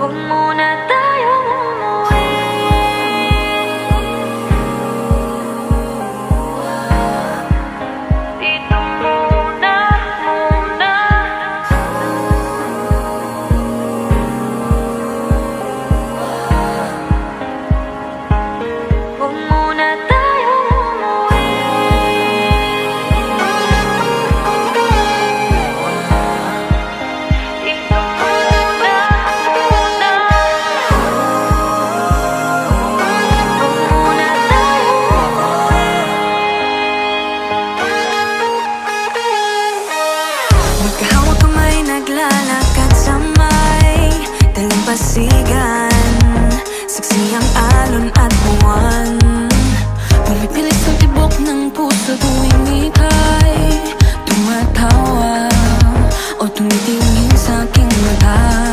Huwag muna tayong Magkahawak kamay, naglalakad sa may Daling pasigan ang alon at buwan. Pumipilis tibok ng puso tuwing ika'y Tumatawa O tumitingin sa aking mata.